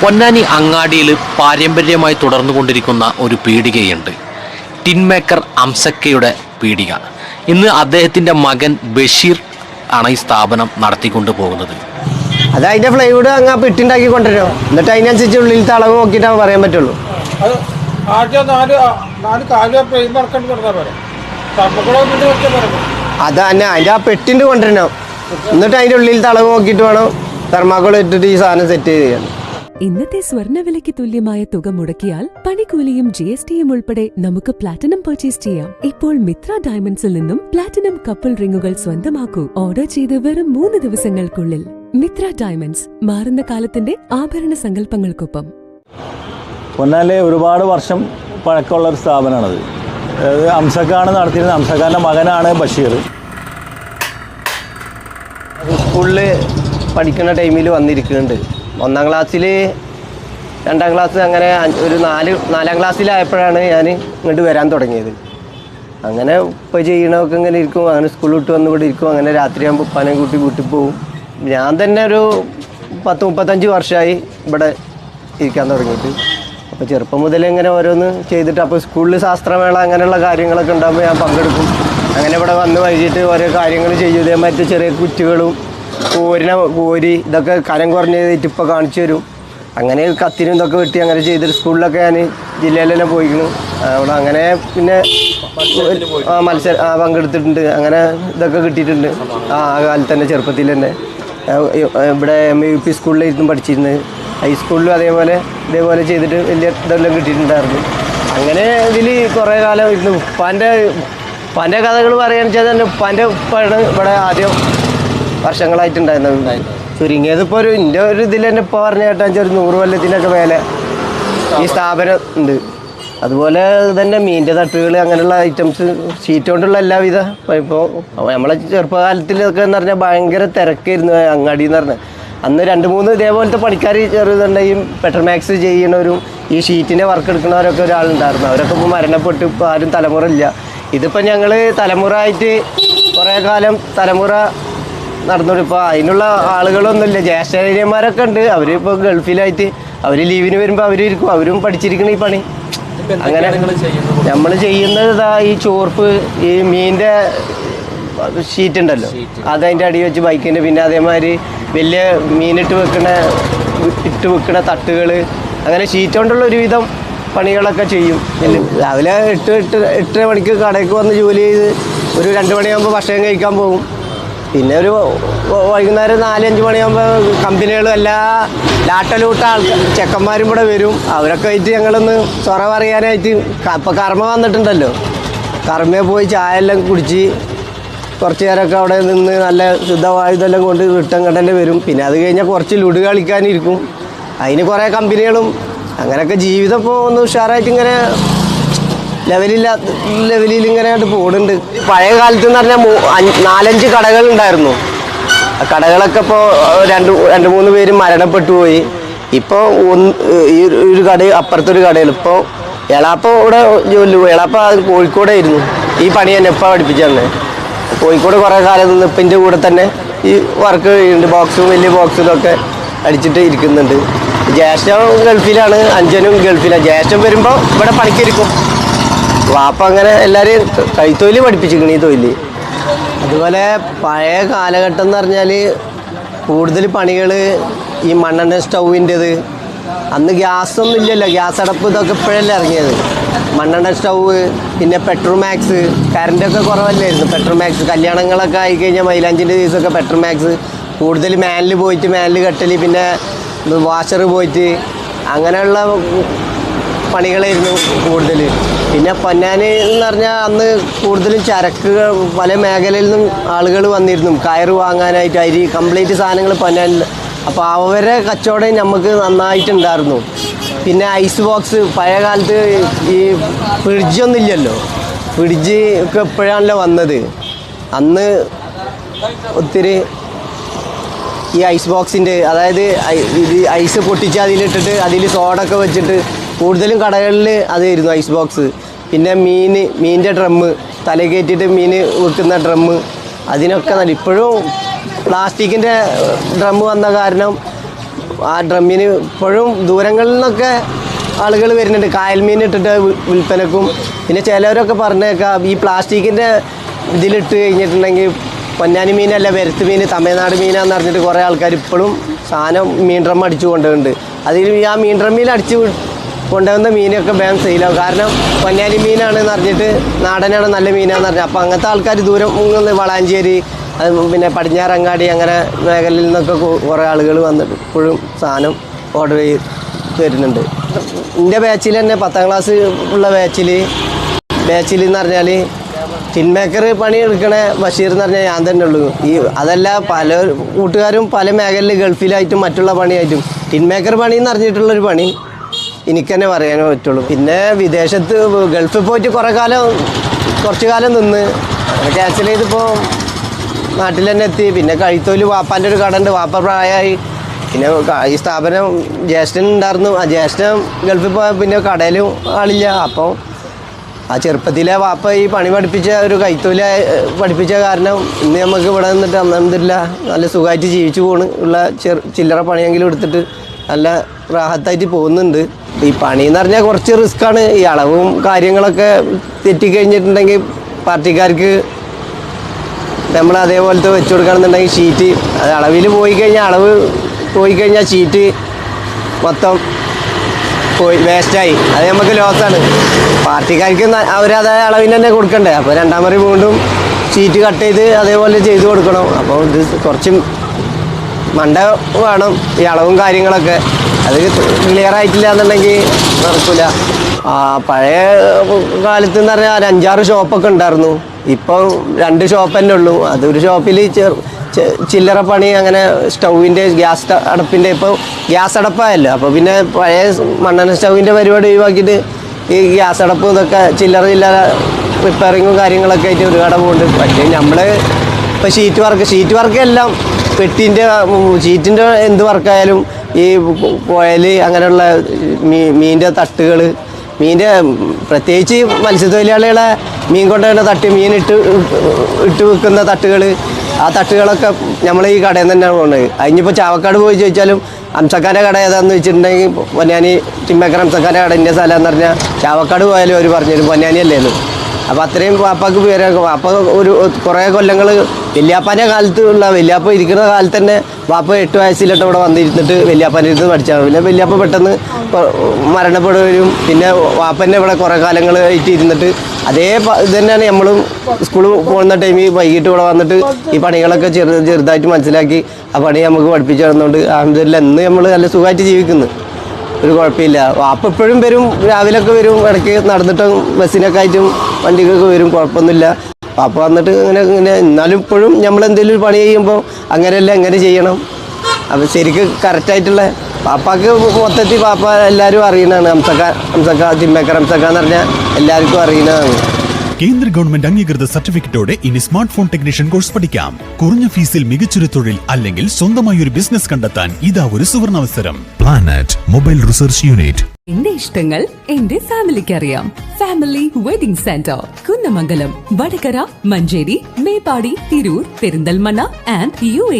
പൊന്നാനി അങ്ങാടിയിൽ പാരമ്പര്യമായി തുടർന്നുകൊണ്ടിരിക്കുന്ന ഒരു പീടികയുണ്ട്. ടിൻമേക്കർ അംസക്കയുടെ പീടിക. ഇന്ന് അദ്ദേഹത്തിന്റെ മകൻ ബഷീർ ആണ് ഈ സ്ഥാപനം നടത്തിക്കൊണ്ടു പോകുന്നത്. അത് അതിന്റെ ഫ്ലൈവുഡ് അങ്ങ് പെട്ടിണ്ടാക്കി കൊണ്ടുവരുമോ? എന്നിട്ട് അതിനനുസരിച്ച് ഉള്ളിലത്തെ അളവ് നോക്കിയിട്ടാ പറയാൻ പറ്റുള്ളൂ. അത് തന്നെ അതിന്റെ ആ പെട്ടിന്റെ കൊണ്ടുവരണം. എന്നിട്ട് അതിന്റെ ഉള്ളിലത്തെ അളവ് നോക്കിയിട്ട് വേണം തെർമാക്കോൾ ഇട്ടിട്ട് ഈ സാധനം സെറ്റ് ചെയ്ത് ചെയ്യാൻ ഇന്നത്തെ സ്വർണവിലയ്ക്ക് തുല്യമായ തുക മുടക്കിയാൽ പണിക്കൂലിയും ജി എസ് ടിയും ഉൾപ്പെടെ നമുക്ക് പ്ലാറ്റിനം പർച്ചേസ് ചെയ്യാം. ഇപ്പോൾ മിത്ര ഡയമണ്ട്സിൽ നിന്നും പ്ലാറ്റിനം കപ്പിൾ റിംഗുകൾ സ്വന്തമാക്കൂ. ഓർഡർ ചെയ്ത് വെറും മൂന്ന് ദിവസങ്ങൾക്കുള്ളിൽ. മിത്ര ഡയമണ്ട്സ് മാറുന്ന കാലത്തിന്റെ ആഭരണ സങ്കല്പങ്ങൾക്കൊപ്പം. പൊന്നാലെ ഒരുപാട് വർഷം പഴക്കമുള്ള ഒരു സ്ഥാപനമാണത്. അംസക്കാണ് നടത്തിയിരുന്നത്. അംസക്കാരന്റെ മകനാണ് ബഷീർ. സ്കൂളിൽ പഠിക്കുന്ന ടൈമിൽ വന്നിരിക്കുന്നുണ്ട്. ഒന്നാം ക്ലാസ്സിൽ രണ്ടാം ക്ലാസ് അങ്ങനെ ഒരു നാല് നാലാം ക്ലാസ്സിലായപ്പോഴാണ് ഞാൻ ഇങ്ങോട്ട് വരാൻ തുടങ്ങിയത്. അങ്ങനെ ഇപ്പോൾ ചെയ്യണമൊക്കെ ഇങ്ങനെ ഇരിക്കും. അങ്ങനെ സ്കൂൾ വിട്ട് വന്ന് ഇവിടെ ഇരിക്കും. അങ്ങനെ രാത്രിയാകുമ്പോൾ ഉപ്പാനെ കൂട്ടി വീട്ടിൽ പോകും ഞാൻ തന്നെ ഒരു പത്ത് മുപ്പത്തഞ്ച് വർഷമായി ഇവിടെ ഇരിക്കാൻ തുടങ്ങിയിട്ട്. അപ്പോൾ ചെറുപ്പം മുതൽ ഇങ്ങനെ ഓരോന്ന് ചെയ്തിട്ട് അപ്പോൾ സ്കൂളിൽ ശാസ്ത്രമേള അങ്ങനെയുള്ള കാര്യങ്ങളൊക്കെ ഉണ്ടാകുമ്പോൾ ഞാൻ പങ്കെടുക്കും. അങ്ങനെ ഇവിടെ വന്ന് വൈകിട്ട് ഓരോ കാര്യങ്ങൾ ചെയ്യും. ഇതേമാതിരി ചെറിയ കുറ്റികളും കോരിന കോരി ഇതൊക്കെ കനം കുറഞ്ഞതായിട്ട് ഇപ്പോൾ കാണിച്ചു തരും. അങ്ങനെ കത്തിനും ഇതൊക്കെ വെട്ടി അങ്ങനെ ചെയ്തിട്ട് സ്കൂളിലൊക്കെ ഞാൻ ജില്ലയിലെന്നെ പോയിക്കുന്നു അവിടെ അങ്ങനെ പിന്നെ ആ മത്സരം ആ പങ്കെടുത്തിട്ടുണ്ട്. അങ്ങനെ ഇതൊക്കെ കിട്ടിയിട്ടുണ്ട്. ആ ആ കാലത്ത് തന്നെ ചെറുപ്പത്തിൽ തന്നെ. ഇവിടെ എം യു പി സ്കൂളിലായിരുന്നു പഠിച്ചിരുന്നത്. ഹൈസ്കൂളിലും അതേപോലെ ഇതേപോലെ ചെയ്തിട്ട് വലിയ ഇതെല്ലാം കിട്ടിയിട്ടുണ്ടായിരുന്നു. അങ്ങനെ ഇതിൽ കുറേ കാലം ഇരുന്നു ഉപ്പാന്റെ ഉപ്പാന്റെ കഥകൾ പറയുകയാണെന്ന് വെച്ചാൽ തന്നെ ഉപ്പാന്റെ ഉപ്പാണ് ഇവിടെ ആദ്യം വർഷങ്ങളായിട്ടുണ്ടായിരുന്നത്. ചുരുങ്ങിയത് ഇപ്പോൾ ഒരു എന്റെ ഒരു ഇതിൽ തന്നെ ഇപ്പോൾ പറഞ്ഞ കേട്ടാ ഒരു നൂറ് കൊല്ലത്തിനൊക്കെ മേലെ ഈ സ്ഥാപനം ഉണ്ട്. അതുപോലെ തന്നെ മീനിന്റെ തട്ടുകൾ അങ്ങനെയുള്ള ഐറ്റംസ് ഷീറ്റ് കൊണ്ടുള്ള എല്ലാവിധ ഇപ്പോൾ നമ്മളെ ചെറുപ്പകാലത്തിലൊക്കെ എന്ന് പറഞ്ഞാൽ ഭയങ്കര തിരക്കായിരുന്നു അങ്ങാടി എന്ന് പറഞ്ഞാൽ അന്ന് രണ്ട് മൂന്ന് ഇതേപോലത്തെ പണിക്കാർ ചെറുതുണ്ടെങ്കിൽ പെട്രോമാക്സ് ചെയ്യണവരും ഈ ഷീറ്റിന്റെ വർക്ക് എടുക്കുന്നവരൊക്കെ ഒരാളുണ്ടായിരുന്നു. അവരൊക്കെ ഇപ്പോൾ മരണപ്പെട്ട്. ഇപ്പോൾ ആരും തലമുറ ഇല്ല. ഇതിപ്പോൾ ഞങ്ങൾ തലമുറ ആയിട്ട് കുറേ കാലം തലമുറ നടന്നോണ്ട് ഇപ്പോൾ അതിനുള്ള ആളുകളൊന്നുമില്ല. ജ്യേഷ്ഠന്മാരൊക്കെ ഉണ്ട്. അവരിപ്പോൾ ഗൾഫിലായിട്ട് അവർ ലീവിന് വരുമ്പോൾ അവർ ഇരിക്കും. അവരും പഠിച്ചിരിക്കണം ഈ പണി. അങ്ങനെ നമ്മൾ ചെയ്യുന്നത്? ഇതാ ഈ ചോർപ്പ് ഈ മീനിന്റെ ഷീറ്റ് ഉണ്ടല്ലോ. അതതിന്റെ അടി വെച്ച് ബൈക്കിന്റെ പിന്നെ അതേമാതിരി വലിയ മീനിട്ട് വെക്കണ ഇട്ട് വെക്കണ തട്ടുകൾ അങ്ങനെ ഷീറ്റ് കൊണ്ടുള്ള ഒരുവിധം പണികളൊക്കെ ചെയ്യും. രാവിലെ എട്ട് എട്ട് എട്ടര മണിക്ക് കടയ്ക്ക് വന്ന് ജോലി ചെയ്ത് ഒരു രണ്ട് മണിയാകുമ്പോൾ ഭക്ഷണം കഴിക്കാൻ പോകും. പിന്നെ ഒരു വൈകുന്നേരം നാലഞ്ച് മണിയാകുമ്പോൾ കമ്പനികളും എല്ലാ ലാട്ടലൂട്ട ആൾക്കാർ ചെക്കന്മാരും കൂടെ വരും. അവരൊക്കെ ആയിട്ട് ഞങ്ങളൊന്ന് ചൊറ പറയാനായിട്ട് ഇപ്പം കർമ്മ വന്നിട്ടുണ്ടല്ലോ. കർമ്മയെ പോയി ചായ എല്ലാം കുടിച്ച് കുറച്ച് നേരമൊക്കെ അവിടെ നിന്ന് നല്ല ശുദ്ധവായുധെല്ലാം കൊണ്ട് റിട്ടേൺ വരും. പിന്നെ അത് കഴിഞ്ഞാൽ കുറച്ച് ലുഡ് കളിക്കാനിരിക്കും. അതിന് കുറേ കമ്പനികളും അങ്ങനെയൊക്കെ ജീവിതം ഇപ്പോൾ ഒന്ന് ഉഷാറായിട്ട് ഇങ്ങനെ ലെവലില്ല ലെവലിൽ ഇങ്ങനെ പോകുന്നുണ്ട് പഴയ കാലത്ത് എന്ന് പറഞ്ഞാൽ നാലഞ്ച് കടകൾ ഉണ്ടായിരുന്നു. കടകളൊക്കെ ഇപ്പോൾ രണ്ട് രണ്ട് മൂന്ന് പേര് മരണപ്പെട്ടു പോയി. ഇപ്പോൾ ഒന്ന് ഈ ഒരു- കട അപ്പുറത്തൊരു കടയിൽ ഇപ്പോൾ എളാപ്പ ഇവിടെ ജോലി എളാപ്പ കോഴിക്കോടായിരുന്നു. ഈ പണി തന്നെ ഇപ്പം പഠിപ്പിച്ചാണ് കോഴിക്കോട് കുറേ കാലം എന്റെ കൂടെ തന്നെ ഈ വർക്ക് ചെയ്യുന്നുണ്ട്. ബോക്സും വലിയ ബോക്സിലൊക്കെ അടിച്ചിട്ട് ഇരിക്കുന്നുണ്ട്. ജ്യേഷ്ഠൻ ഗൾഫിലാണ് അഞ്ചനും ഗൾഫിലാണ് ജ്യേഷ്ഠൻ വരുമ്പോൾ ഇവിടെ പണിക്കിരിക്കും വാപ്പ അങ്ങനെ എല്ലാവരെയും കൈത്തൊഴിൽ പഠിപ്പിച്ചിരിക്കണം ഈ തൊഴിൽ അതുപോലെ പഴയ കാലഘട്ടം എന്ന് പറഞ്ഞാൽ കൂടുതൽ പണികൾ ഈ മണ്ണെണ്ണ സ്റ്റൗവിന്റെത്. അന്ന് ഗ്യാസൊന്നും ഇല്ലല്ലോ. ഗ്യാസ് അടപ്പ് ഇതൊക്കെ ഇപ്പോഴല്ലേ ഇറങ്ങിയത്. മണ്ണെണ്ണ സ്റ്റൗവ് പിന്നെ പെട്രോമാക്സ് കറണ്ടൊക്കെ കുറവല്ലായിരുന്നു. പെട്രോമാക്സ് കല്യാണങ്ങളൊക്കെ ആയിക്കഴിഞ്ഞാൽ മൈലാഞ്ചിന്റെ ദിവസമൊക്കെ പെട്രോമാക്സ്. കൂടുതൽ മാനിൽ പോയിട്ട് മാനിൽ കെട്ടൽ പിന്നെ വാഷർ പോയിട്ട് അങ്ങനെയുള്ള പണികളായിരുന്നു കൂടുതൽ പിന്നെ പൊന്നാനി എന്ന് പറഞ്ഞാൽ അന്ന് കൂടുതലും ചരക്ക് പല മേഖലയിൽ നിന്നും ആളുകൾ വന്നിരുന്നു. കയറ് വാങ്ങാനായിട്ട് അരി കംപ്ലീറ്റ് സാധനങ്ങൾ പൊന്നാനിൽ. അപ്പോൾ അവരെ കച്ചവടം നമുക്ക് നന്നായിട്ടുണ്ടായിരുന്നു. പിന്നെ ഐസ് ബോക്സ് പഴയ കാലത്ത് ഈ ഫ്രിഡ്ജൊന്നും ഇല്ലല്ലോ. ഫ്രിഡ്ജ് ഒക്കെ എപ്പോഴാണല്ലോ വന്നത്. അന്ന് ഒത്തിരി ഈ ഐസ് ബോക്സിന്റെ അതായത് ഇത് ഐസ് പൊട്ടിച്ച് അതിലിട്ടിട്ട് അതിൽ സോഡൊക്കെ വെച്ചിട്ട് കൂടുതലും കടകളിൽ അതായിരുന്നു ഐസ് ബോക്സ് പിന്നെ മീൻ മീനിന്റെ ഡ്രമ്മ് തല കയറ്റിയിട്ട് മീൻ വെക്കുന്ന ഡ്രമ്മ് അതിനൊക്കെ നല്ല ഇപ്പോഴും പ്ലാസ്റ്റിക്കിന്റെ ഡ്രമ്മ് വന്ന കാരണം ആ ഡ്രമ്മിന് ഇപ്പോഴും ദൂരങ്ങളിൽ നിന്നൊക്കെ ആളുകൾ വരുന്നുണ്ട്. കായൽ മീൻ ഇട്ടിട്ട് വിൽപ്പനക്കും. പിന്നെ ചിലവരൊക്കെ പറഞ്ഞേക്കാം ഈ പ്ലാസ്റ്റിക്കിന്റെ ഇതിലിട്ട് കഴിഞ്ഞിട്ടുണ്ടെങ്കിൽ പൊന്നാനി മീനല്ല വരത്ത് മീൻ തമിഴ്നാട് മീനാന്ന് പറഞ്ഞിട്ട് കുറേ ആൾക്കാർ ഇപ്പോഴും സാധനം മീൻ ഡ്രം അടിച്ചു കൊണ്ടുണ്ട് അതിൽ ആ മീൻ ഡ്രമ്മിൽ അടിച്ച് കൊണ്ടുവന്ന മീനൊക്കെ വേഗം സെയിലാവും. കാരണം പൊന്നാലി മീനാണെന്ന് അറിഞ്ഞിട്ട് നാടനാണ് നല്ല മീനാണെന്ന് പറഞ്ഞു അപ്പോൾ അങ്ങനത്തെ ആൾക്കാർ ദൂരം വളാഞ്ചേരി പിന്നെ പടിഞ്ഞാറങ്ങാടി അങ്ങനെ മേഖലയിൽ നിന്നൊക്കെ കുറേ ആളുകൾ വന്നിട്ട് ഇപ്പോഴും സാധനം ഓർഡർ ചെയ്ത് വരുന്നുണ്ട് എന്റെ ബാച്ചിൽ തന്നെ പത്താം ക്ലാസ് ഉള്ള ബാച്ചിൽ ബാച്ചിൽ എന്ന് പറഞ്ഞാൽ ടിൻമേക്കർ പണി എടുക്കണ ബഷീർ എന്ന് പറഞ്ഞാൽ ഞാൻ തന്നെ ഉള്ളൂ. ഈ അതല്ല പല കൂട്ടുകാരും പല മേഖലയിൽ ഗൾഫിലായിട്ടും മറ്റുള്ള പണിയായിട്ടും. ടിൻമേക്കർ പണി എന്ന് പറഞ്ഞിട്ടുള്ളൊരു പണി. എനിക്ക് തന്നെ പറയാനേ പറ്റുള്ളൂ. പിന്നെ വിദേശത്ത് ഗൾഫിൽ പോയിട്ട് കുറേ കാലം കുറച്ച് കാലം നിന്ന്. ക്യാൻസൽ ചെയ്തിപ്പോൾ നാട്ടിൽ തന്നെ എത്തി. പിന്നെ കഴുത്തോൽ വാപ്പാന്റെ ഒരു കട ഉണ്ട് വാപ്പ പ്രായമായി. പിന്നെ ഈ സ്ഥാപനം ജ്യേഷ്ഠൻ ഉണ്ടായിരുന്നു. ആ ജ്യേഷ്ഠൻ ഗൾഫിൽ പോയ പിന്നെ കടയിലും ആളില്ല. അപ്പോൾ ആ ചെറുപ്പത്തിലെ വാപ്പ ഈ പണി പഠിപ്പിച്ച ഒരു കൈത്തൊല പഠിപ്പിച്ച കാരണം ഇന്ന് നമുക്ക് ഇവിടെ നിന്നിട്ട് അന്നമില്ല നല്ല സുഖമായിട്ട് ജീവിച്ചു പോണ്. ഉള്ള ചെറു ചില്ലറ പണിയെങ്കിലും എടുത്തിട്ട് നല്ല റാഹത്തായിട്ട് പോകുന്നുണ്ട്. ഈ പണി എന്ന് പറഞ്ഞാൽ കുറച്ച് റിസ്ക്കാണ് ഈ അളവും കാര്യങ്ങളൊക്കെ തെറ്റിക്കഴിഞ്ഞിട്ടുണ്ടെങ്കിൽ പാർട്ടിക്കാർക്ക് നമ്മൾ അതേപോലത്തെ വെച്ച് കൊടുക്കണമെന്നുണ്ടെങ്കിൽ ഷീറ്റ് അത് അളവിൽ പോയി കഴിഞ്ഞാൽ അളവ് പോയി കഴിഞ്ഞാൽ ഷീറ്റ് മൊത്തം പോയി വേസ്റ്റായി അത് നമുക്ക് ലോസാണ് പാർട്ടിക്കാർക്ക് അവരതായ അളവിന് തന്നെ കൊടുക്കണ്ടേ. അപ്പോൾ രണ്ടാം മുറി വീണ്ടും ഷീറ്റ് കട്ട് ചെയ്ത് അതേപോലെ ചെയ്ത് കൊടുക്കണം. അപ്പോൾ ഇത് കുറച്ച് മണ്ട വേണം ഈ അളവും കാര്യങ്ങളൊക്കെ. അത് ക്ലിയർ ആയിട്ടില്ല എന്നുണ്ടെങ്കിൽ നടക്കില്ല ആ പഴയ കാലത്ത് എന്ന് പറഞ്ഞാൽ ഒരു അഞ്ചാറ് ഷോപ്പൊക്കെ ഉണ്ടായിരുന്നു. ഇപ്പം രണ്ട് ഷോപ്പ് തന്നെ ഉള്ളൂ. അതൊരു ഷോപ്പിൽ ചില്ലറ പണി അങ്ങനെ സ്റ്റൗവിന്റെ ഗ്യാസ് അടപ്പിന്റെ ഇപ്പോൾ ഗ്യാസ് അടപ്പായല്ലോ. അപ്പോൾ പിന്നെ പഴയ മണ്ണെണ്ണ സ്റ്റൗവിന്റെ പരിപാടി ഒഴിവാക്കിയിട്ട് ഈ ഗ്യാസ് അടപ്പും ഇതൊക്കെ ചില്ലറ ചില്ലറ റിപ്പയറിങ്ങും കാര്യങ്ങളൊക്കെ ആയിട്ട് ഒരു കട പോകുന്നുണ്ട് പക്ഷേ നമ്മൾ ഇപ്പോൾ ഷീറ്റ് വർക്ക് ഷീറ്റ് വർക്ക് എല്ലാം പെട്ടിന്റെ ചീറ്റിന്റെ എന്ത് വർക്കായാലും ഈ പുഴൽ അങ്ങനെയുള്ള മീ മീനിന്റെ തട്ടുകൾ മീനിന്റെ പ്രത്യേകിച്ച് മത്സ്യത്തൊഴിലാളികളെ മീൻ കൊണ്ടുവരുന്ന തട്ട് മീൻ ഇട്ട് ഇട്ട് വെക്കുന്ന തട്ടുകൾ ആ തട്ടുകളൊക്കെ നമ്മൾ ഈ കടയിൽ നിന്ന് തന്നെയാണ് പോകുന്നത് അതിനിപ്പോൾ ചാവക്കാട് പോയി ചോദിച്ചാലും അംസക്കാന്റെ കട ഏതാണെന്ന് വെച്ചിട്ടുണ്ടെങ്കിൽ പൊന്നാനി ചിമ്മക്കര അംസക്കാന്റെ കട എന്റെ സ്ഥലം പറഞ്ഞാൽ ചാവക്കാട് പോയാലും അവർ പറഞ്ഞുതരും പൊന്നാനി അല്ലേന്ന് അപ്പോൾ അത്രയും വാപ്പാക്ക് പേരൊക്കെ വാപ്പ ഒരു കുറേ കൊല്ലങ്ങൾ വല്യാപ്പാന്റെ കാലത്ത് ഉള്ള വല്യാപ്പ ഇരിക്കുന്ന കാലത്ത് തന്നെ വാപ്പ എട്ട് വയസ്സിലിട്ട് ഇവിടെ വന്നിരുന്നിട്ട് വല്യാപ്പാന്റെ അടുത്ത് പഠിച്ചാണ്. പിന്നെ വല്യാപ്പ പെട്ടെന്ന് മരണപ്പെടുകയും പിന്നെ വാപ്പന്റെ ഇവിടെ കുറേ കാലങ്ങൾ ആയിട്ട് ഇരുന്നിട്ട് അതേ ഇത് തന്നെയാണ് നമ്മളും സ്കൂളിൽ പോകുന്ന ടൈമിൽ വൈകിട്ട് ഇവിടെ വന്നിട്ട് ഈ പണികളൊക്കെ ചെറു ചെറുതായിട്ട് മനസ്സിലാക്കി ആ പണി നമുക്ക് പഠിപ്പിച്ചു തന്നുകൊണ്ട് അഹമ്മദില്ല ഇന്ന് നമ്മൾ നല്ല സുഖമായിട്ട് ജീവിക്കുന്നു. ഒരു കുഴപ്പമില്ല. വാപ്പ എപ്പോഴും വരും രാവിലെയൊക്കെ വരും ഇടയ്ക്ക് നടന്നിട്ടും ബസ്സിനൊക്കെ ആയിട്ടും വണ്ടിക്കൊക്കെ വരും കുഴപ്പമൊന്നുമില്ല. വാപ്പ വന്നിട്ട് ഇങ്ങനെ ഇങ്ങനെ എന്നാലും ഇപ്പോഴും നമ്മൾ എന്തെങ്കിലും ഒരു പണി ചെയ്യുമ്പോൾ അങ്ങനെയല്ല എങ്ങനെ ചെയ്യണം. അപ്പം ശരിക്കും കറക്റ്റായിട്ടുള്ള പാപ്പാക്ക് മൊത്തത്തിൽ പാപ്പ എല്ലാവരും അറിയുന്നതാണ്. അംസക്ക അംസക്ക തിമ്മക്കർ ഹംസക്ക എന്ന് പറഞ്ഞാൽ എല്ലാവർക്കും അറിയുന്നതാണ്. കേന്ദ്ര ഗവൺമെന്റ് അംഗീകൃത സർട്ടിഫിക്കറ്റോടെ ഇനി സ്മാർട്ട് ഫോൺ ടെക്നീഷ്യൻ കോഴ്സ് പഠിക്കാം. കുറഞ്ഞ ഫീസിൽ മികച്ചൊരു തൊഴിൽ അല്ലെങ്കിൽ സ്വന്തമായി ഒരു ബിസിനസ് കണ്ടെത്താൻ ഇതാ ഒരു സുവർണാവസരം. പ്ലാനറ്റ് മൊബൈൽ റിസർച്ച് യൂണിറ്റ് എന്റെ ഇഷ്ടങ്ങൾ എന്റെ ഫാമിലിക്ക് അറിയാം. Family wedding centre Kunnamangalam Vadakara Manjeri Meppadi Tirur Perinthalmanna and U A